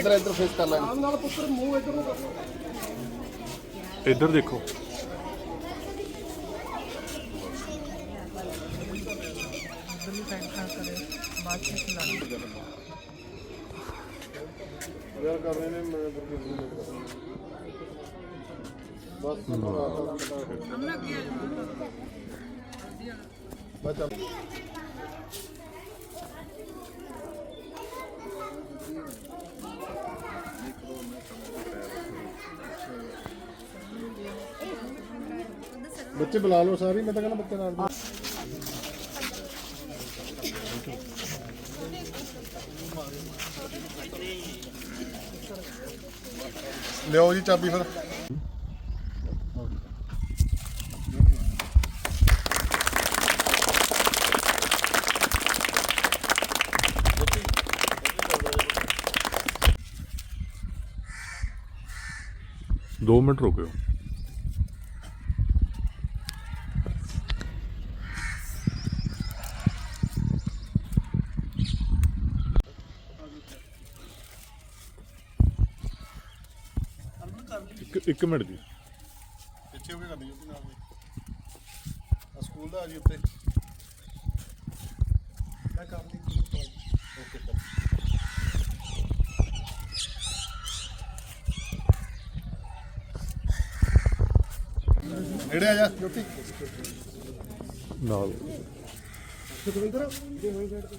ਇੱਧਰ ਇੱਧਰ ਫੇਸ ਕਰ ਲੈਣ। ਇੱਧਰ ਦੇਖੋ ਯਾਰ ਕਰ ਰਹੇ ਨੇ ਮੈਂ ਬਸ ਬਸ ਚੱਲ ਬੱਚੇ ਬੁਲਾ ਲਓ ਸਾਰੇ ਮੈਂ ਤਾਂ ਕਹਿੰਦਾ ਬੱਚੇ ਨਾਲ ਲਿਓ ਜੀ ਚਾਬੀ ਫਿਰ। ਦੋ ਮਿੰਟ ਰੁਕਿਓ ਇੱਕ ਮਿੰਟ ਜੀ। ਪਿੱਛੇ ਹੋ ਕੇ ਕਰਨੀ ਉਹਦੇ ਨਾਲ ਆ ਸਕੂਲ ਦਾ ਆ ਜੀ ਉੱਤੇ। ਮੈਂ ਕਰ ਲਈ ਓਕੇ ਸਰ ਨੇੜੇ ਆ ਜਾ ਜੋਤੀ। ਨਾਲ। ਸੁਖਵਿੰਦਰ? ਹਰਮਨ ਤੂੰ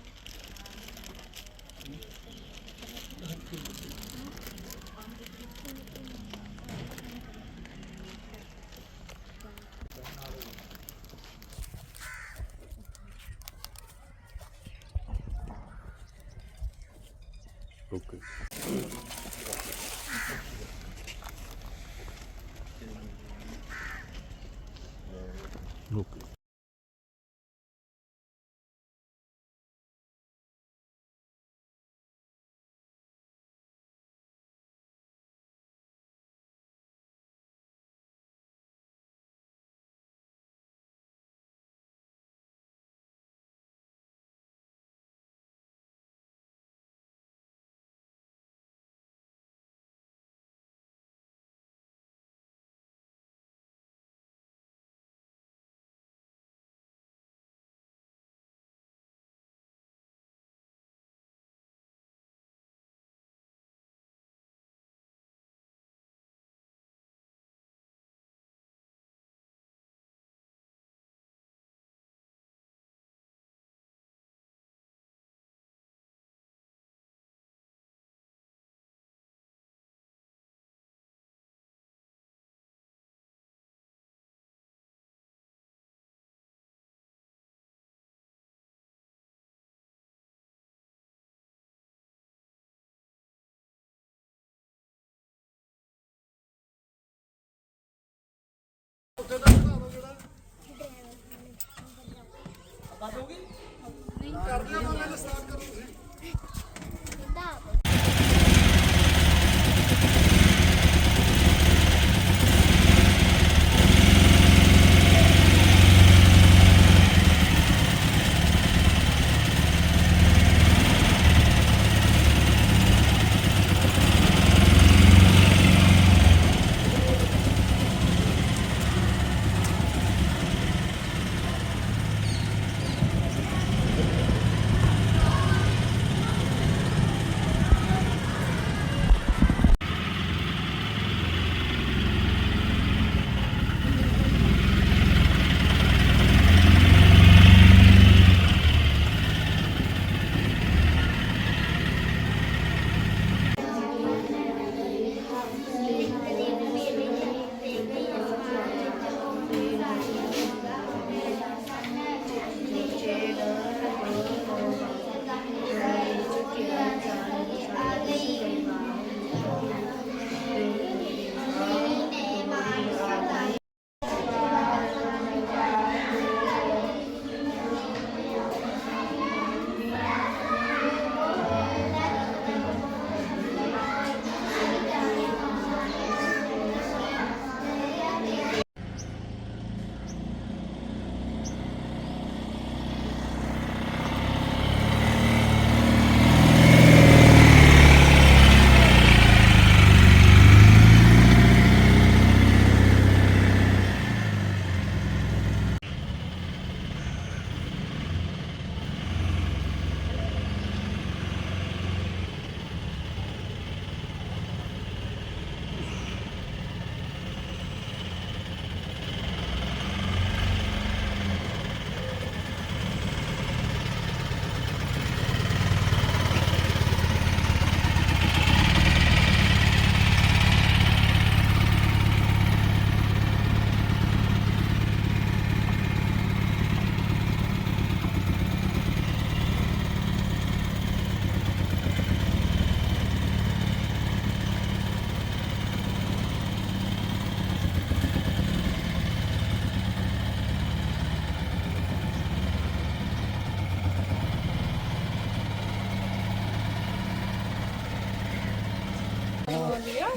ਓਕੇ ਮੁੰਡੇ ਜਿਹੜਾ ਕਰਦੇ ਆ ਮੈਂ ਸਟਾਰਟ ਕਰੂੰਗੀ।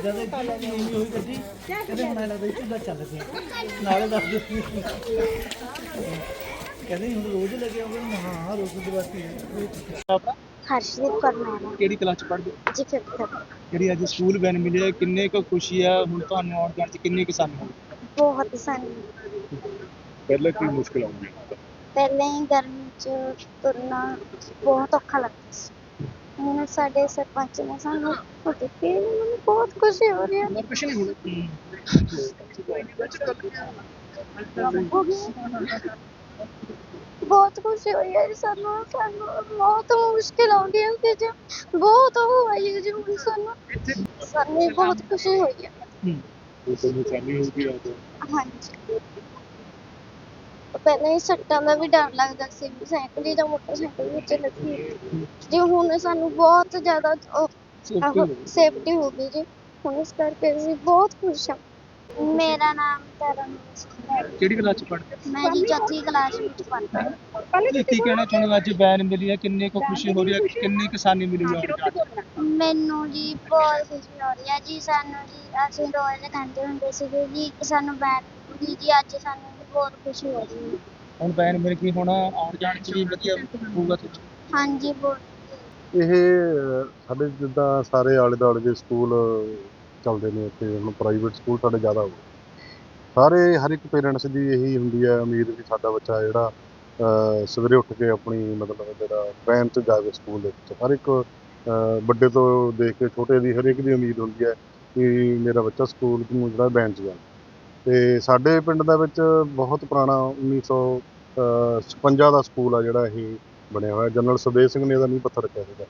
ਜਦ ਇਹ ਨੀਵੀਂ ਹੋਈ ਗੱਡੀ ਕਹਿੰਦੇ ਹੁਣ ਐਂ ਲੱਗਦਾ ਸੀ ਝੂਲਾ ਚੱਲ ਪਿਆ। ਨਾਲੇ ਦੱਸ ਦਿੱਤੀ ਕਹਿੰਦੇ ਹੁਣ ਰੋਜ਼ ਲੱਗੇ ਆਉਂਦੇ ਨੇ ਹਾਂ ਹਾਂ ਰੋਜ਼ ਦੀ ਬਾਤ ਹੈ। ਹਰਸ਼ਦੀਪ ਕੌਰ ਮਹਿਰਾ ਕਿਹੜੀ ਕਲਾਸ ਚ ਪੜ੍ਹਦੇ ਹੋ? ਜੀ ਫਿਫਥ ਜਿਹੜੀ ਅੱਜ ਸਕੂਲ ਵੈਨ ਮਿਲੀ ਹੈ ਕਿੰਨੇ ਕੁ ਖੁਸ਼ੀ ਆ ਹੁਣ ਤੁਹਾਨੂੰ ਆਉਣ ਜਾਣ ਚ ਕਿੰਨੇ ਕੁ ਸਾਨੂੰ ਹੋਈ ਬਹੁਤ ਸਾਨੂੰ। ਪਹਿਲਾਂ ਕੀ ਮੁਸ਼ਕਲ ਆਉਂਦੀ? ਪਹਿਲਾਂ ਹੀ ਗਰਮੀ ਚ ਤੁਰਨਾ ਬਹੁਤ ਔਖਾ ਲੱਗਦਾ ਸੀ। ਹੁਣ ਸਾਡੇ ਸਰਪੰਚ ਨੇ ਸਾਨੂੰ ਉਹ ਦਿੱਤੀ ਮੈਨੂੰ ਬਹੁਤ ਖੁਸ਼ੀ ਹੋ ਰਹੀ ਹੈ। ਕੁਛ ਨਹੀਂ ਹੋਣਾ। ਬਹੁਤ ਖੁਸ਼ੀ ਹੋਈ ਹੈ ਜੀ ਸਾਨੂੰ ਸਾਨੂੰ ਬਹੁਤ ਮੁਸ਼ਕਿਲ ਆਉਂਦੀ ਹੈ ਕਿ ਜੀ ਬਹੁਤ ਉਹ ਆਈ ਹੈ ਜੀ ਹੁਣ ਸਾਨੂੰ। ਸਾਨੂੰ ਬਹੁਤ ਖੁਸ਼ੀ ਹੋਈ ਹੈ। ਹਾਂਜੀ। ਪਹਿਲਾਂ ਹੀ ਸੱਟਾਂ ਦਾ ਵੀ ਡਰ ਲੱਗਦਾ ਸੀ ਵੀ ਸਾਈਕਲ ਜਾਂ ਮੋਟਰਸਾਈਕਲ ਵਿੱਚ ਲੱਗੀ। ਜੀ ਹੁਣ ਸਾਨੂੰ ਬਹੁਤ ਜ਼ਿਆਦਾ ਸੇਫਟੀ ਹੋ ਗਈ। ਜੀ ਹੁਣ ਇਸ ਕਰਕੇ ਅਸੀਂ ਬਹੁਤ ਖੁਸ਼ ਹਾਂ। ਮੇਰਾ ਨਾਮ ਹੈ। ਕਿਹੜੀ ਕਲਾਸ ਚ ਪੜ੍ਹਦੇ? ਮੈਂ ਜੀ ਚੌਥੀ ਕਲਾਸ ਵਿੱਚ ਪੜ੍ਹਦੀ ਹਾਂ। ਹੋ ਕੀ ਕਹਿਣਾ ਚਾਹੁੰਦੇ ਹੋ? ਅੱਜ ਵੈਨ ਮਿਲੀ ਹੈ ਕਿੰਨੇ ਕੁ ਖੁਸ਼ੀ ਹੋ ਰਹੀ ਹੈ ਕਿੰਨੀ ਕੁ ਸਾਨੀ ਮਿਲੀ ਹੈ ਆਉਣ ਜਾਣ ਚ? ਮੈਨੂੰ ਜੀ ਬਹੁਤ ਖੁਸ਼ੀ ਹੋ ਰਹੀ ਹੈ ਜੀ ਸਾਨੂੰ ਜੀ ਅਸੀਂ ਰੋਜ਼ ਕਹਿੰਦੇ ਹੁੰਦੇ ਸੀਗੇ ਜੀ ਕਿ ਸਾਨੂੰ ਬੈਠ ਜੀ ਜੀ ਅੱਜ ਸਾਨੂੰ ਬਹੁਤ ਖੁਸ਼ੀ ਹੋ ਰਹੀ ਹੈ। ਹੁਣ ਵੈਨ ਮਿਲ ਗਈ ਹੁਣ ਆਉਣ ਜਾਣ ਚ ਵੀ ਵਧੀਆ ਹੋਊਗਾ ਤੁਹਾਨੂੰ ਹਾਂਜੀ ਬਹੁਤ ਇਹ ਅਹ, ਸਾਡੇ ਜਿੱਦਾਂ ਸਾਰੇ ਆਲੇ ਦੁਆਲੇ ਦੇ ਸਕੂਲ ਚੱਲਦੇ ਨੇ ਇੱਥੇ ਹੁਣ ਪ੍ਰਾਈਵੇਟ ਸਕੂਲ ਸਾਡੇ ਜ਼ਿਆਦਾ ਹੋ ਗਏ। ਸਾਰੇ ਹਰ ਇੱਕ ਪੇਰੈਂਟਸ ਦੀ ਇਹੀ ਹੁੰਦੀ ਹੈ ਉਮੀਦ ਵੀ ਸਾਡਾ ਬੱਚਾ ਜਿਹੜਾ ਅਹ, ਸਵੇਰੇ ਉੱਠ ਕੇ ਆਪਣੀ ਮਤਲਬ ਜਿਹੜਾ ਵੈਨ 'ਚ ਜਾਵੇ ਸਕੂਲ ਦੇ ਵਿੱਚ। ਹਰ ਇੱਕ ਅਹ, ਵੱਡੇ ਤੋਂ ਦੇਖ ਕੇ ਛੋਟੇ ਦੀ ਹਰ ਇੱਕ ਦੀ ਉਮੀਦ ਹੁੰਦੀ ਹੈ ਕਿ ਮੇਰਾ ਬੱਚਾ ਸਕੂਲ ਨੂੰ ਜਿਹੜਾ ਵੈਨ 'ਚ ਜਾਵੇ। ਤੇ ਸਾਡੇ ਪਿੰਡ ਦੇ ਵਿੱਚ ਬਹੁਤ ਪੁਰਾਣਾ 1956 ਦਾ ਸਕੂਲ ਆ ਜਿਹੜਾ ਇਹ ਬਣਿਆ ਹੋਇਆ। ਜਨਰਲ ਸੁਖਦੇਵ ਸਿੰਘ ਨੇ ਇਹਦਾ ਨੀਂਹ ਪੱਥਰ ਰੱਖਿਆ ਸੀਗਾ।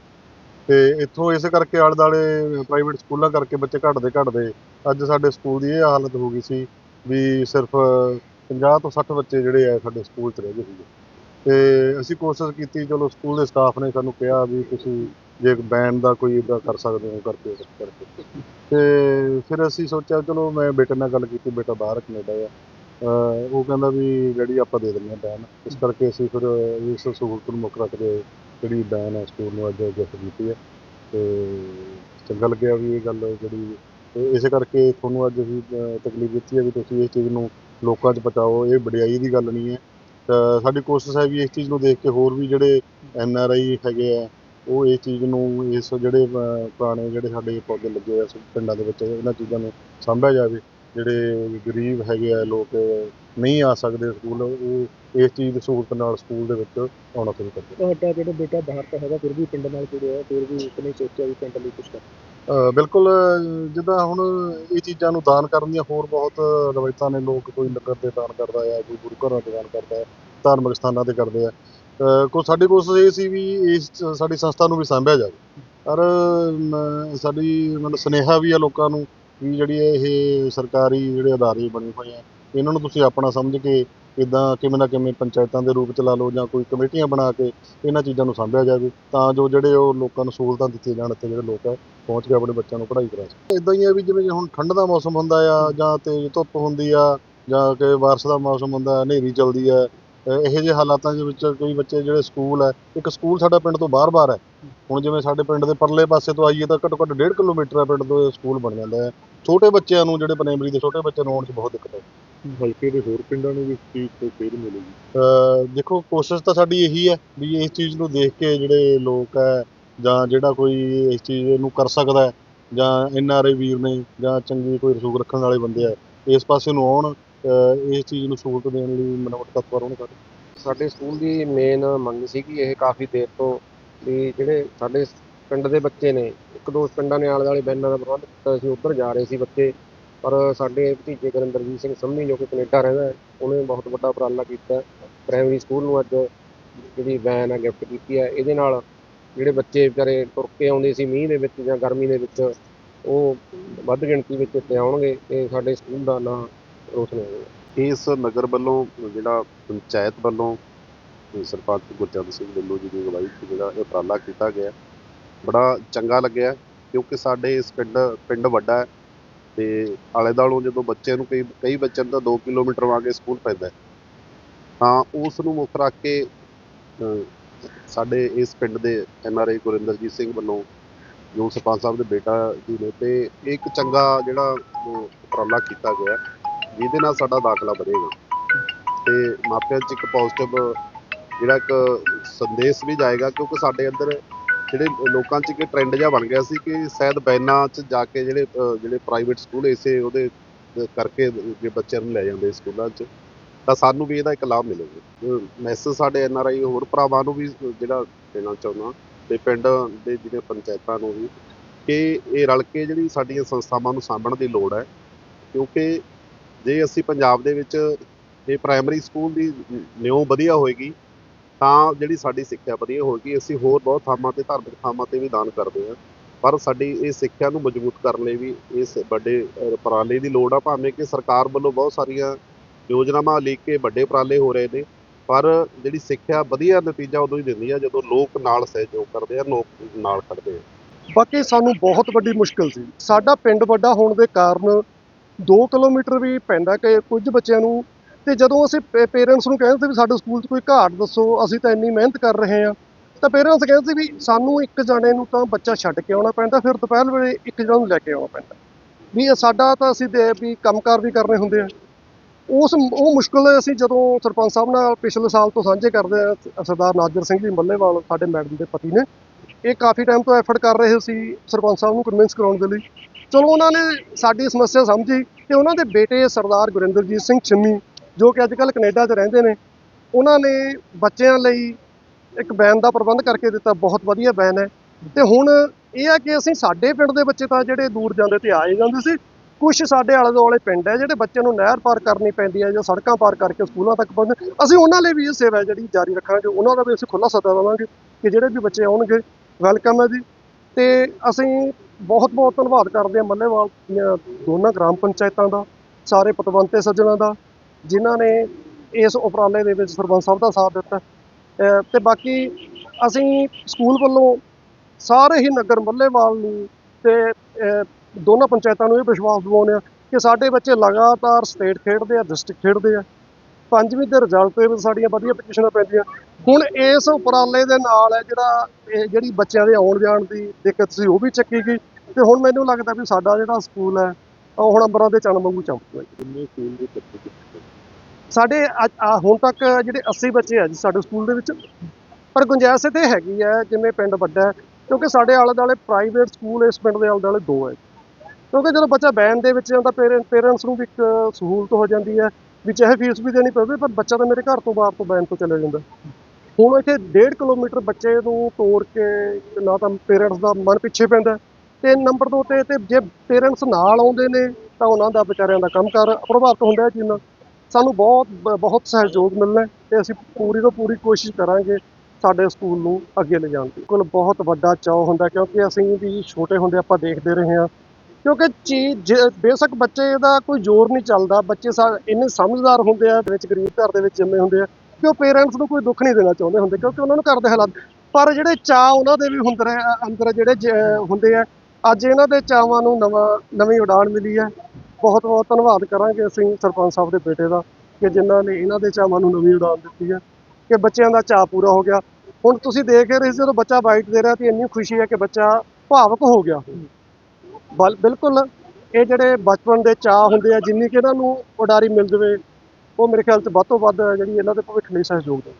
ਤੇ ਇੱਥੋਂ ਇਸੇ ਕਰਕੇ ਆਲੇ ਦੁਆਲੇ ਪ੍ਰਾਈਵੇਟ ਸਕੂਲਾਂ ਕਰਕੇ ਬੱਚੇ ਘਟਦੇ ਘਟਦੇ ਅੱਜ ਸਾਡੇ ਸਕੂਲ ਦੀ ਇਹ ਹਾਲਤ ਹੋ ਗਈ ਸੀ ਵੀ ਸਿਰਫ 50 ਤੋਂ 60 ਬੱਚੇ ਜਿਹੜੇ ਆ ਸਾਡੇ ਸਕੂਲ 'ਚ ਰਹਿ ਗਏ ਸੀਗੇ। ਤੇ ਅਸੀਂ ਕੋਸ਼ਿਸ਼ ਕੀਤੀ, ਚਲੋ ਸਕੂਲ ਦੇ ਸਟਾਫ ਨੇ ਸਾਨੂੰ ਕਿਹਾ ਵੀ ਤੁਸੀਂ ਜੇ ਬੈਂਡ ਦਾ ਕੋਈ ਇਦਾਂ ਕਰ ਸਕਦੇ ਹੋ, ਕਰਕੇ ਕਰਕੇ। ਤੇ ਫਿਰ ਅਸੀਂ ਸੋਚਿਆ, ਚਲੋ ਮੈਂ ਬੇਟੇ ਨਾਲ ਗੱਲ ਕੀਤੀ, ਬੇਟਾ ਬਾਹਰ ਕੈਨੇਡਾ ਆ। ਉਹ ਕਹਿੰਦਾ ਵੀ ਜਿਹੜੀ ਆਪਾਂ ਦੇ ਦਿੰਦੇ ਆ ਬੈਨ ਇਸ ਕਰਕੇ ਅਸੀਂ ਫਿਰ ਇਸ ਸਹੂਲਤ ਨੂੰ ਮੁੱਖ ਰੱਖਦੇ ਜਿਹੜੀ ਬੈਨ ਹੈ ਸਕੂਲ ਨੂੰ ਅੱਜ ਗਿਫਟ ਕੀਤੀ ਹੈ ਤੇ ਚੰਗਾ ਲੱਗਿਆ ਵੀ ਇਹ ਗੱਲ ਜਿਹੜੀ ਇਸੇ ਕਰਕੇ ਤੁਹਾਨੂੰ ਅੱਜ ਅਸੀਂ ਤਕਲੀਫ ਦਿੱਤੀ ਹੈ ਵੀ ਤੁਸੀਂ ਇਸ ਚੀਜ਼ ਨੂੰ ਲੋਕਾਂ 'ਚ ਪਹੁੰਚਾਓ, ਇਹ ਵਡਿਆਈ ਦੀ ਗੱਲ ਨਹੀਂ ਹੈ। ਤਾਂ ਸਾਡੀ ਕੋਸ਼ਿਸ਼ ਹੈ ਵੀ ਇਸ ਚੀਜ਼ ਨੂੰ ਦੇਖ ਕੇ ਹੋਰ ਵੀ ਜਿਹੜੇ ਐਨ ਆਰ ਆਈ ਹੈਗੇ ਆ ਉਹ ਇਸ ਚੀਜ਼ ਨੂੰ ਇਸ ਜਿਹੜੇ ਪੁਰਾਣੇ ਜਿਹੜੇ ਸਾਡੇ ਪੌਦੇ ਲੱਗੇ ਹੋਏ ਆ ਪਿੰਡਾਂ ਦੇ ਵਿੱਚ ਇਹਨਾਂ ਚੀਜ਼ਾਂ ਨੂੰ ਸਾਂਭਿਆ ਜਾਵੇ। ਜਿਹੜੇ ਗਰੀਬ ਹੈਗੇ ਆ ਲੋਕ ਨਹੀਂ ਆ ਸਕਦੇ ਸਕੂਲ ਉਹ ਇਸ ਚੀਜ਼ ਦੀ ਸਹੂਲਤ ਨਾਲ ਸਕੂਲ ਦੇ ਵਿੱਚ ਆਉਣਾ ਸ਼ੁਰੂ ਕਰਦੇ ਤੁਹਾਡਾ ਜਿਹੜਾ ਬੇਟਾ ਬਾਹਰ ਤਾਂ ਹੈਗਾ ਫਿਰ ਵੀ ਪਿੰਡ ਨਾਲ ਜੁੜਿਆ ਫਿਰ ਵੀ ਇਤਨੇ ਸੋਚਿਆ ਵੀ ਪਿੰਡ ਲਈ ਕੁਝ ਕਰ ਬਿਲਕੁਲ ਜਿੱਦਾਂ ਹੁਣ ਇਹ ਚੀਜ਼ਾਂ ਨੂੰ ਦਾਨ ਕਰਨ ਦੀਆਂ ਹੋਰ ਬਹੁਤ ਰਵਾਇਤਾਂ ਨੇ। ਲੋਕ ਕੋਈ ਲੰਗਰ ਤੇ ਦਾਨ ਕਰਦਾ ਆ ਕੋਈ ਗੁਰੂ ਘਰਾਂ ਤੇ ਦਾਨ ਕਰਦਾ ਹੈ ਧਾਰਮਿਕ ਸਥਾਨਾਂ ਤੇ ਕਰਦੇ ਆ। ਕੋ ਸਾਡੀ ਕੋਸ਼ਿਸ਼ ਇਹ ਸੀ ਵੀ ਇਸ ਸਾਡੀ ਸੰਸਥਾ ਨੂੰ ਵੀ ਸਾਂਭਿਆ ਜਾਵੇ। ਪਰ ਸਾਡੀ ਮਤਲਬ ਸੁਨੇਹਾ ਵੀ ਆ ਲੋਕਾਂ ਨੂੰ ਵੀ ਜਿਹੜੀ ਇਹ ਸਰਕਾਰੀ ਜਿਹੜੇ ਅਦਾਰੇ ਬਣੇ ਹੋਏ ਆ, ਇਹਨਾਂ ਨੂੰ ਤੁਸੀਂ ਆਪਣਾ ਸਮਝ ਕੇ ਇਦਾਂ ਕਿਵੇਂ ਨਾ ਕਿਵੇਂ ਪੰਚਾਇਤਾਂ ਦੇ ਰੂਪ ਚ ਲਾ ਲਓ ਜਾਂ ਕੋਈ ਕਮੇਟੀਆਂ ਬਣਾ ਕੇ ਇਹਨਾਂ ਚੀਜ਼ਾਂ ਨੂੰ ਸਾਂਭਿਆ ਜਾਵੇ, ਤਾਂ ਜੋ ਜਿਹੜੇ ਉਹ ਲੋਕਾਂ ਨੂੰ ਸਹੂਲਤਾਂ ਦਿੱਤੀਆਂ ਜਾਣ ਇੱਥੇ ਜਿਹੜੇ ਲੋਕ ਹੈ ਪਹੁੰਚ ਕੇ ਆਪਣੇ ਬੱਚਿਆਂ ਨੂੰ ਪੜ੍ਹਾਈ ਕਰਾ ਸਕਣ। ਇਦਾਂ ਹੀ ਆ ਵੀ ਜਿਵੇਂ ਹੁਣ ਠੰਡ ਦਾ ਮੌਸਮ ਹੁੰਦਾ ਆ ਜਾਂ ਤੇਜ਼ ਧੁੱਪ ਹੁੰਦੀ ਆ ਜਾਂ ਕਿ ਬਾਰਿਸ਼ ਦਾ ਮੌਸਮ ਹੁੰਦਾ, ਹਨੇਰੀ ਚੱਲਦੀ ਆ ਇਹੋ ਜਿਹੇ ਹਾਲਾਤਾਂ ਦੇ ਵਿੱਚ ਕਈ ਬੱਚੇ ਜਿਹੜੇ ਸਕੂਲ ਹੈ ਇੱਕ ਸਕੂਲ ਸਾਡਾ ਪਿੰਡ ਤੋਂ ਬਾਹਰ-ਬਾਹਰ ਹੈ। ਹੁਣ ਜਿਵੇਂ ਸਾਡੇ ਪਿੰਡ ਦੇ ਪਰਲੇ ਪਾਸੇ ਤੋਂ ਆਈਏ ਤਾਂ ਘੱਟੋ ਘੱਟ 1.5 ਕਿਲੋਮੀਟਰ ਹੈ ਪਿੰਡ ਤੋਂ ਇਹ ਸਕੂਲ ਬਣ ਜਾਂਦਾ ਹੈ। ਛੋਟੇ ਬੱਚਿਆਂ ਨੂੰ ਜਿਹੜੇ ਪ੍ਰਾਇਮਰੀ ਦੇ ਛੋਟੇ ਬੱਚਿਆਂ ਨੂੰ ਆਉਣ 'ਚ ਬਹੁਤ ਦਿੱਕਤ ਹੈ। ਹਲਕੇ ਦੇ ਹੋਰ ਪਿੰਡਾਂ ਨੂੰ ਵੀ ਇਸ ਚੀਜ਼ ਤੋਂ ਸੇਧ ਮਿਲੇਗੀ। ਅਹ ਦੇਖੋ ਕੋਸ਼ਿਸ਼ ਤਾਂ ਸਾਡੀ ਇਹੀ ਹੈ ਵੀ ਇਸ ਚੀਜ਼ ਨੂੰ ਦੇਖ ਕੇ ਜਿਹੜੇ ਲੋਕ ਹੈ ਜਾਂ ਜਿਹੜਾ ਕੋਈ ਇਸ ਚੀਜ਼ ਨੂੰ ਕਰ ਸਕਦਾ ਹੈ ਜਾਂ ਐਨ ਆਰ ਆਈ ਵੀਰ ਨੇ ਜਾਂ ਚੰਗੀ ਕੋਈ ਰਸੂਖ ਰੱਖਣ ਵਾਲੇ ਬੰਦੇ ਆ ਇਸ ਪਾਸੇ ਨੂੰ ਆਉਣ ਇਸ ਚੀਜ਼ ਨੂੰ ਸਹੂਲਤ ਦੇਣ ਲਈ ਮਨੋਟ ਤਤਪਰ ਹੋਣ ਕਰ ਸਾਡੇ ਸਕੂਲ ਦੀ ਮੇਨ ਮੰਗ ਸੀਗੀ ਇਹ ਕਾਫੀ ਦੇਰ ਤੋਂ ਵੀ ਜਿਹੜੇ ਸਾਡੇ ਪਿੰਡ ਦੇ ਬੱਚੇ ਨੇ ਇੱਕ ਦੋ ਪਿੰਡਾਂ ਨੇ ਆਲੇ ਦੁਆਲੇ ਬੈਨਾਂ ਦਾ ਪ੍ਰਬੰਧ ਕੀਤਾ ਸੀ ਉੱਧਰ ਜਾ ਰਹੇ ਸੀ ਬੱਚੇ। ਪਰ ਸਾਡੇ ਭਤੀਜੇ ਗੁਰਿੰਦਰਜੀਤ ਸਿੰਘ ਸੰਮੀ ਜੋ ਕਿ ਕੈਨੇਡਾ ਰਹਿੰਦਾ ਹੈ, ਉਹਨੇ ਬਹੁਤ ਵੱਡਾ ਉਪਰਾਲਾ ਕੀਤਾ। ਪ੍ਰਾਇਮਰੀ ਸਕੂਲ ਨੂੰ ਅੱਜ ਜਿਹੜੀ ਵੈਨ ਆ ਗਿਫਟ ਕੀਤੀ ਹੈ ਇਹਦੇ ਨਾਲ ਜਿਹੜੇ ਬੱਚੇ ਵਿਚਾਰੇ ਤੁਰ ਕੇ ਆਉਂਦੇ ਸੀ ਮੀਂਹ ਦੇ ਵਿੱਚ ਜਾਂ ਗਰਮੀ ਦੇ ਵਿੱਚ ਉਹ ਵੱਧ ਗਿਣਤੀ ਵਿੱਚ ਇੱਥੇ ਆਉਣਗੇ ਤੇ ਸਾਡੇ ਸਕੂਲ ਦਾ ਨਾਂ ਰੋਸ਼ਨ ਹੋਵੇਗਾ ਇਸ ਨਗਰ ਵੱਲੋਂ ਜਿਹੜਾ ਪੰਚਾਇਤ ਵੱਲੋਂ ਸਰਪੰਚ ਗੁਰਚਰਨ ਸਿੰਘ ਵੱਲੋਂ ਜੀ ਦੀ ਅਗਵਾਈ 'ਚ ਜਿਹੜਾ ਇਹ ਉਪਰਾਲਾ ਕੀਤਾ ਗਿਆ, ਬੜਾ ਚੰਗਾ ਲੱਗਿਆ ਕਿਉਂਕਿ ਸਾਡੇ ਇਸ ਪਿੰਡ ਪਿੰਡ ਵੱਡਾ ਹੈ ਤੇ ਆਲੇ ਦੁਆਲੋਂ ਜਦੋਂ ਬੱਚੇ ਨੂੰ ਕਈ ਕਈ ਬੱਚਿਆਂ ਨੂੰ ਤਾਂ 2 ਕਿਲੋਮੀਟਰ ਵਾਂਗੇ ਸਕੂਲ ਪੈਂਦਾ ਤਾਂ ਉਸ ਨੂੰ ਮੁੱਖ ਰੱਖ ਕੇ ਸਾਡੇ ਇਸ ਪਿੰਡ ਦੇ N R I Gurinderjit Singh ਵੱਲੋਂ ਜੋ ਸਰਪੰਚ ਸਾਹਿਬ ਦੇ ਬੇਟਾ ਜੀ ਨੇ ਤੇ ਇਹ ਇੱਕ ਚੰਗਾ ਜਿਹੜਾ ਉਪਰਾਲਾ ਕੀਤਾ ਗਿਆ। ਜਿਹਦੇ ਨਾਲ ਸਾਡਾ ਦਾਖਲਾ ਵਧੇਗਾ ਤੇ ਮਾਪਿਆਂ 'ਚ ਇੱਕ ਪੋਜ਼ਿਟਿਵ ਜਿਹੜਾ ਇੱਕ ਸੰਦੇਸ਼ ਵੀ ਜਾਏਗਾ, ਕਿਉਂਕਿ ਸਾਡੇ ਅੰਦਰ ਜਿਹੜੇ ਲੋਕਾਂ 'ਚ ਇੱਕ ਟ੍ਰੈਂਡ ਜਿਹਾ ਬਣ ਗਿਆ ਸੀ ਕਿ ਸ਼ਾਇਦ ਬੈਨਾਂ 'ਚ ਜਾ ਕੇ ਜਿਹੜੇ ਜਿਹੜੇ ਪ੍ਰਾਈਵੇਟ ਸਕੂਲ ਇਸੇ ਉਹਦੇ ਕਰਕੇ ਜੇ ਬੱਚਿਆਂ ਨੂੰ ਲੈ ਜਾਂਦੇ ਸਕੂਲਾਂ 'ਚ, ਤਾਂ ਸਾਨੂੰ ਵੀ ਇਹਦਾ ਇੱਕ ਲਾਭ ਮਿਲੇਗਾ। ਮੈਸੇਜ ਸਾਡੇ ਐਨ ਆਰ ਆਈ ਹੋਰ ਭਰਾਵਾਂ ਨੂੰ ਵੀ ਜਿਹੜਾ ਦੇਣਾ ਚਾਹੁੰਦਾ, ਤੇ ਪਿੰਡ ਦੇ ਜਿਹੜੇ ਪੰਚਾਇਤਾਂ ਨੂੰ ਵੀ, ਕਿ ਇਹ ਰਲ ਕੇ ਜਿਹੜੀ ਸਾਡੀਆਂ ਸੰਸਥਾਵਾਂ ਨੂੰ ਸਾਂਭਣ ਦੀ ਲੋੜ ਹੈ, ਕਿਉਂਕਿ ਜੇ ਅਸੀਂ ਪੰਜਾਬ ਦੇ ਵਿੱਚ ਇਹ ਪ੍ਰਾਇਮਰੀ ਸਕੂਲ ਦੀ ਨਿਉ ਵਧੀਆ ਹੋਏਗੀ ਤਾਂ ਜਿਹੜੀ ਸਾਡੀ ਸਿੱਖਿਆ ਵਧੀਆ ਹੋਏਗੀ ਅਸੀਂ ਹੋਰ ਬਹੁਤ ਥਾਵਾਂ ਤੇ ਧਾਰਮਿਕ ਥਾਵਾਂ ਤੇ ਵੀ ਦਾਨ ਕਰਦੇ ਹਾਂ। ਪਰ ਸਾਡੀ ਇਹ ਸਿੱਖਿਆ ਨੂੰ ਮਜ਼ਬੂਤ ਕਰਨ ਲਈ ਵੀ ਇਸ ਵੱਡੇ ਅਹ, ਉਪਰਾਲੇ ਦੀ ਲੋੜ ਆ ਭਾਵੇਂ ਕਿ ਸਰਕਾਰ ਵੱਲੋਂ ਬਹੁਤ ਸਾਰੀਆਂ ਯੋਜਨਾਵਾਂ ਲੈ ਕੇ ਵੱਡੇ ਉਪਰਾਲੇ ਹੋ ਰਹੇ ਨੇ ਪਰ ਜਿਹੜੀ ਸਿੱਖਿਆ ਵਧੀਆ ਨਤੀਜਾ ਉਦੋਂ ਹੀ ਦਿੰਦੀ ਆ ਜਦੋਂ ਲੋਕ ਨਾਲ ਸਹਿਯੋਗ ਕਰਦੇ ਆ ਲੋਕ ਨਾਲ ਖੜਦੇ ਆ। ਬਾਕੀ ਸਾਨੂੰ ਬਹੁਤ ਵੱਡੀ ਮੁਸ਼ਕਲ ਸੀ। ਸਾਡਾ ਪਿੰਡ ਵੱਡਾ ਹੋਣ ਦੇ ਕਾਰਨ 2 ਕਿਲੋਮੀਟਰ ਵੀ ਪੈਂਦਾ ਕਿ ਕੁਝ ਬੱਚਿਆਂ ਨੂੰ। ਤੇ ਜਦੋਂ ਅਸੀਂ ਪੇਰੈਂਟਸ ਨੂੰ ਕਹਿੰਦੇ ਸੀ ਵੀ ਸਾਡੇ ਸਕੂਲ 'ਚ ਕੋਈ ਘਾਟ ਦੱਸੋ, ਅਸੀਂ ਤਾਂ ਇੰਨੀ ਮਿਹਨਤ ਕਰ ਰਹੇ ਹਾਂ। ਤਾਂ ਪੇਰੈਂਟਸ ਕਹਿੰਦੇ ਸੀ ਵੀ ਸਾਨੂੰ ਇੱਕ ਜਣੇ ਨੂੰ ਤਾਂ ਬੱਚਾ ਛੱਡ ਕੇ ਆਉਣਾ ਪੈਂਦਾ, ਫਿਰ ਦੁਪਹਿਰ ਵੇਲੇ ਇੱਕ ਜਣਾ ਨੂੰ ਲੈ ਕੇ ਆਉਣਾ ਪੈਂਦਾ। ਵੀ ਸਾਡਾ ਤਾਂ ਅਸੀਂ ਦੇ, ਵੀ ਕੰਮਕਾਰ ਵੀ ਕਰਨੇ ਹੁੰਦੇ ਆ। ਉਸ ਉਹ ਮੁਸ਼ਕਲ ਅਸੀਂ ਜਦੋਂ ਸਰਪੰਚ ਸਾਹਿਬ ਨਾਲ ਪਿਛਲੇ ਸਾਲ ਤੋਂ ਸਾਂਝੇ ਕਰਦੇ ਆ, ਸਰਦਾਰ ਨਾਜਰ ਸਿੰਘ ਜੀ ਮੱਲੇਵਾਲ, ਸਾਡੇ ਮੈਡਮ ਦੇ ਪਤੀ ਨੇ, ਇਹ ਕਾਫੀ ਟਾਈਮ ਤੋਂ ਐਫਰਟ ਕਰ ਰਹੇ ਸੀ ਸਰਪੰਚ ਸਾਹਿਬ ਨੂੰ ਕਨਵਿੰਸ ਕਰਾਉਣ ਦੇ ਲਈ। ਚਲੋ ਉਹਨਾਂ ਨੇ ਸਾਡੀ ਸਮੱਸਿਆ ਸਮਝੀ ਤੇ ਉਹਨਾਂ ਦੇ ਬੇਟੇ ਸਰਦਾਰ ਗੁਰਿੰਦਰਜੀਤ ਸਿੰਘ ਛਿੰਮੀ, ਜੋ ਕਿ ਅੱਜ ਕੱਲ੍ਹ ਕੈਨੇਡਾ 'ਚ ਰਹਿੰਦੇ ਨੇ, ਉਹਨਾਂ ਨੇ ਬੱਚਿਆਂ ਲਈ ਇੱਕ ਬੈਨ ਦਾ ਪ੍ਰਬੰਧ ਕਰਕੇ ਦਿੱਤਾ, ਬਹੁਤ ਵਧੀਆ ਬੈਨ ਹੈ। ਤੇ ਹੁਣ ਇਹ ਹੈ ਕਿ ਅਸੀਂ ਸਾਡੇ ਪਿੰਡ ਦੇ ਬੱਚੇ ਤਾਂ ਜਿਹੜੇ ਦੂਰ ਜਾਂਦੇ ਤੇ ਆਏ ਜਾਂਦੇ ਸੀ ਕੁਝ ਸਾਡੇ ਆਲੇ ਦੁਆਲੇ ਪਿੰਡ ਹੈ ਜਿਹੜੇ ਬੱਚਿਆਂ ਨੂੰ ਨਹਿਰ ਪਾਰ ਕਰਨੀ ਪੈਂਦੀ ਹੈ ਜਾਂ ਸੜਕਾਂ ਪਾਰ ਕਰਕੇ ਸਕੂਲਾਂ ਤੱਕ ਪਹੁੰਚਦੇ ਅਸੀਂ ਉਹਨਾਂ ਲਈ ਵੀ ਇਹ ਸੇਵਾ ਹੈ ਜਿਹੜੀ ਜਾਰੀ ਰੱਖਾਂਗੇ, ਉਹਨਾਂ ਦਾ ਵੀ ਅਸੀਂ ਖੁੱਲਾ ਸੱਦਾ ਦੇਵਾਂਗੇ ਕਿ ਜਿਹੜੇ ਵੀ ਬੱਚੇ ਆਉਣਗੇ, ਵੈਲਕਮ ਹੈ ਜੀ। ਤੇ ਅਸੀਂ ਬਹੁਤ ਬਹੁਤ ਧੰਨਵਾਦ ਕਰਦੇ ਹਾਂ ਮੱਲੇਵਾਲ ਦੀਆਂ ਦੋਨਾਂ ਗ੍ਰਾਮ ਪੰਚਾਇਤਾਂ ਦਾ, ਸਾਰੇ ਪਤਵੰਤੇ ਸੱਜਣਾਂ ਦਾ, ਜਿਨ੍ਹਾਂ ਨੇ ਇਸ ਉਪਰਾਲੇ ਦੇ ਵਿੱਚ ਸਰਪੰਚ ਸਾਹਿਬ ਦਾ ਸਾਥ ਦਿੱਤਾ। ਅਹ ਤੇ ਬਾਕੀ ਅਸੀਂ ਸਕੂਲ ਵੱਲੋਂ ਸਾਰੇ ਹੀ ਨਗਰ ਮੱਲੇਵਾਲ ਨੂੰ ਤੇ ਦੋਨਾਂ ਪੰਚਾਇਤਾਂ ਨੂੰ ਇਹ ਵਿਸ਼ਵਾਸ ਦਿਵਾਉਂਦੇ ਆ ਕਿ ਸਾਡੇ ਬੱਚੇ ਲਗਾਤਾਰ ਸਟੇਟ ਖੇਡਦੇ ਆ, ਡਿਸਟ੍ਰਿਕਟ ਖੇਡਦੇ ਆ। ਪੰਜਵੀਂ ਦੇ ਰਿਜ਼ਲਟ ਦੇ ਵਿੱਚ ਸਾਡੀਆਂ ਵਧੀਆ ਪੋਜੀਸ਼ਨਾਂ ਪੈਂਦੀਆਂ। ਹੁਣ ਇਸ ਉਪਰਾਲੇ ਦੇ ਨਾਲ ਹੈ ਜਿਹੜਾ ਇਹ ਜਿਹੜੀ ਬੱਚਿਆਂ ਦੇ ਆਉਣ ਜਾਣ ਦੀ ਦਿੱਕਤ ਸੀ, ਉਹ ਵੀ ਚੱਕੀ ਗਈ। ਤੇ ਹੁਣ ਮੈਨੂੰ ਲੱਗਦਾ ਵੀ ਸਾਡਾ ਜਿਹੜਾ ਸਕੂਲ ਹੈ ਉਹ ਹੁਣ ਅੰਬਰਾਂ ਦੇ ਚੰਨ ਵਾਂਗੂ ਚਮਕੂਗਾ ਕਿੰਨੇ ਸਕੂਲ ਦੇ ਬੱਚੇ ਕਿੱਥੇ ਸਾਡੇ ਹੁਣ ਤੱਕ ਜਿਹੜੇ 80 ਬੱਚੇ ਆ ਜੀ ਸਾਡੇ ਸਕੂਲ ਦੇ ਵਿੱਚ ਪਰ ਗੁੰਜਾਇਸ਼ ਤੇ ਹੈਗੀ ਹੈ ਜਿਵੇਂ ਪਿੰਡ ਵੱਡਾ ਕਿਉਂਕਿ ਸਾਡੇ ਆਲੇ ਦੁਆਲੇ ਪ੍ਰਾਈਵੇਟ ਸਕੂਲ ਇਸ ਪਿੰਡ ਦੇ ਆਲੇ ਦੁਆਲੇ ਦੋ ਹੈ। ਕਿਉਂਕਿ ਜਦੋਂ ਬੱਚਾ ਬੈਨ ਦੇ ਵਿੱਚ ਜਾਂਦਾ ਪੇਰੈਂਟਸ ਨੂੰ ਵੀ ਇੱਕ ਸਹੂਲਤ ਹੋ ਜਾਂਦੀ ਹੈ ਵੀ ਚਾਹੇ ਫੀਸ ਵੀ ਦੇਣੀ ਪਵੇ ਪਰ ਬੱਚਾ ਤਾਂ ਮੇਰੇ ਘਰ ਤੋਂ ਬਾਹਰ ਤੋਂ ਬੈਨ ਤੋਂ ਚਲੇ ਜਾਂਦਾ। ਹੁਣ ਇੱਥੇ 1.5 ਕਿਲੋਮੀਟਰ ਬੱਚੇ ਨੂੰ ਤੋੜ ਕੇ ਨਾ ਤਾਂ ਪੇਰੈਂਟਸ ਦਾ ਮਨ ਪਿੱਛੇ ਪੈਂਦਾ। ਤੇ ਨੰਬਰ ਦੋ ਤੇ ਤੇ ਜੇ ਪੇਰੈਂਟਸ ਨਾਲ ਆਉਂਦੇ ਨੇ ਤਾਂ ਉਹਨਾਂ ਦਾ ਵਿਚਾਰਿਆਂ ਦਾ ਕੰਮਕਾਰ ਪ੍ਰਭਾਵਿਤ ਹੁੰਦਾ ਹੈ ਜੀ ਨਾਲ ਸਾਨੂੰ ਬਹੁਤ ਬ- ਬਹੁਤ ਸਹਿਯੋਗ ਮਿਲਣਾ ਹੈ ਤੇ ਅਸੀਂ ਪੂਰੀ ਤੋਂ ਪੂਰੀ ਕੋਸ਼ਿਸ਼ ਕਰਾਂਗੇ ਸਾਡੇ ਸਕੂਲ ਨੂੰ ਅੱਗੇ ਲਿਜਾਣ ਦੀ। ਕੋਲ ਬਹੁਤ ਵੱਡਾ ਚਾਅ ਹੁੰਦਾ ਕਿਉਂਕਿ ਅਸੀਂ ਵੀ ਛੋਟੇ ਹੁੰਦੇ ਆਪਾਂ ਦੇਖਦੇ ਰਹੇ ਹਾਂ। ਕਿਉਂਕਿ ਚੀਜ਼ ਜੇ- ਬੇਸ਼ੱਕ ਬੱਚੇ ਦਾ ਕੋਈ ਜ਼ੋਰ ਨਹੀਂ ਚੱਲਦਾ, ਬੱਚੇ ਸਾ ਇੰਨੇ ਸਮਝਦਾਰ ਹੁੰਦੇ ਆ, ਵਿੱਚ ਗਰੀਬ ਘਰ ਦੇ ਵਿੱਚ ਜੰਮੇ ਹੁੰਦੇ ਆ ਕਿ ਉਹ ਪੇਰੈਂਟਸ ਨੂੰ ਕੋਈ ਦੁੱਖ ਨਹੀਂ ਦੇਣਾ ਚਾਹੁੰਦੇ ਹੁੰਦੇ ਕਿਉਂਕਿ ਉਹਨਾਂ ਨੂੰ ਘਰ ਦੇ ਹਾਲਾਤ ਪਰ ਜਿਹੜੇ ਚਾਅ ਉਹਨਾਂ ਦੇ ਵੀ ਹੁੰਦੇ ਰਹੇ ਅੰਦਰ ਜਿਹੜੇ ਜ- ਹੁੰਦੇ ਆ ਅੱਜ ਇਹਨਾਂ ਦੇ ਚਾਵਾਂ ਨੂੰ ਨਵਾਂ, ਨਵੀਂ ਉਡਾਨ ਮਿਲੀ ਹੈ। ਬਹੁਤ ਬਹੁਤ ਧੰਨਵਾਦ ਕਰਾਂਗੇ ਅਸੀਂ ਸਰਪੰਚ ਸਾਹਿਬ ਦੇ ਬੇਟੇ ਦਾ ਕਿ ਜਿਨ੍ਹਾਂ ਨੇ ਇਹਨਾਂ ਦੇ ਚਾਵਾਂ ਨੂੰ ਨਵੀਂ ਉਡਾਨ ਦਿੱਤੀ ਹੈ ਕਿ ਬੱਚਿਆਂ ਦਾ ਚਾਅ ਪੂਰਾ ਹੋ ਗਿਆ। ਹੁਣ ਤੁਸੀਂ ਦੇਖ ਰਹੇ ਸੀ ਜਦੋਂ ਬੱਚਾ ਬਾਈਟ ਦੇ ਰਿਹਾ ਤੇ ਇੰਨੀ ਖੁਸ਼ੀ ਹੈ ਕਿ ਬੱਚਾ ਭਾਵਕ ਹੋ ਗਿਆ। ਬਲ, ਬਿਲਕੁਲ ਇਹ ਜਿਹੜੇ ਬਚਪਨ ਦੇ ਚਾਅ ਹੁੰਦੇ ਆ, ਜਿੰਨੀ ਕਿ ਇਹਨਾਂ ਨੂੰ ਉਡਾਰੀ ਮਿਲ ਜਵੇ, ਉਹ ਮੇਰੇ ਖਿਆਲ 'ਚ ਵੱਧ ਤੋਂ ਵੱਧ ਜਿਹੜੀ ਇਹਨਾਂ ਦੇ ਭਵਿੱਖ ਲਈ ਸਹਿਯੋਗ ਦੇ